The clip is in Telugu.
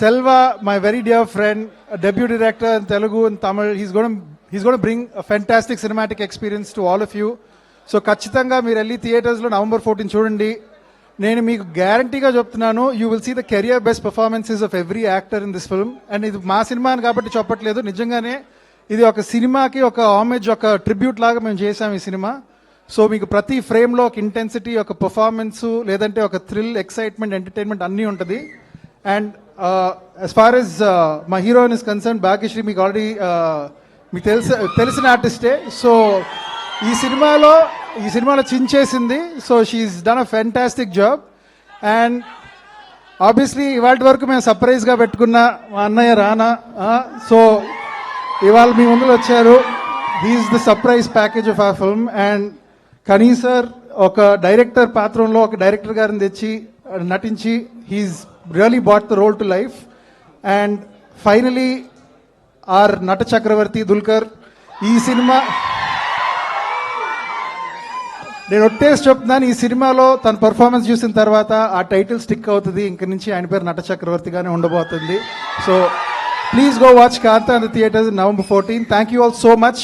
Selva, my very dear friend, a deputy director in Telugu and Tamil, he's going to he's going to bring a fantastic cinematic experience to all of you. So ఖచ్చితంగా మీరు వెళ్ళి థియేటర్స్లో నవంబర్ ఫోర్టీన్ చూడండి. నేను మీకు గ్యారంటీగా చెప్తున్నాను you will see the career best performances of every actor in this film and ఇది మా సినిమా అని కాబట్టి చెప్పట్లేదు. నిజంగానే ఇది ఒక సినిమాకి ఒక ఆమెజ్ ఒక ట్రిబ్యూట్ లాగా మేము చేసాం ఈ సినిమా. సో మీకు ప్రతి ఫ్రేమ్లో ఒక ఇంటెన్సిటీ ఒక పర్ఫార్మెన్స్ లేదంటే ఒక థ్రిల్ ఎక్సైట్మెంట్ ఎంటర్టైన్మెంట్ అన్నీ ఉంటుంది. అండ్ యాజ్ ఫార్ ఎస్ మా హీరోయిన్ ఇస్ కన్సర్న్ భాగ్యశ్రీ మీకు ఆల్రెడీ uh, మీకు తెలిసి తెలిసిన ఆర్టిస్టే సో ఈ సినిమాలో ఈ సినిమాలో చించేసింది. So she's done a fantastic job and obviously ఇవాళ వరకు మేము సర్ప్రైజ్గా పెట్టుకున్న మా అన్నయ్య రానా సో ఇవాళ మీ ముందుకు వచ్చారు. He's the surprise package of a film and కనీసర్ ఒక డైరెక్టర్ పాత్రంలో ఒక డైరెక్టర్ గారిని తెచ్చి నటించి he's really brought the role to life and finally our Nata Chakravarthy Dulquer ఈ సినిమా నేను ఒట్టేసి చెప్తున్నాను ఈ సినిమాలో తన పర్ఫార్మెన్స్ చూసిన తర్వాత ఆ టైటిల్ స్టిక్ అవుతుంది. ఇంక నుంచి ఆయన పేరు నట చక్రవర్తిగానే ఉండబోతుంది. So please go watch Kaantha theatres November fourteen thank you all so much